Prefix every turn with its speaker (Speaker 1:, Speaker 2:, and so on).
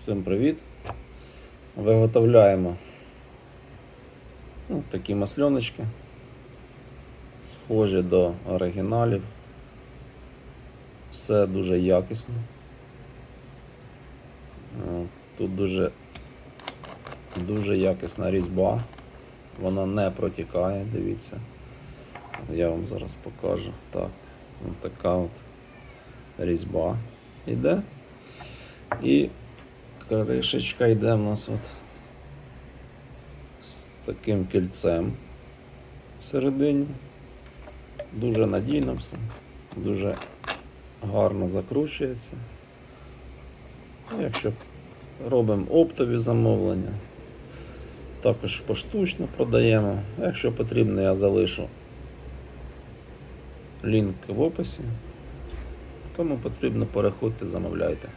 Speaker 1: Всім привіт! Виготовляємо ну, такі масльоночки, схожі до оригіналів. Все дуже якісно. Тут дуже, дуже якісна різьба. Вона не протікає, дивіться. Я вам зараз покажу. Так, ось така от різьба йде. І кришечка йде в нас от з таким кільцем всередині. Дуже надійно все, дуже гарно закручується. Якщо робимо оптові замовлення, також поштучно продаємо. Якщо потрібно, я залишу лінк в описі. Кому потрібно, переходьте, замовляйте.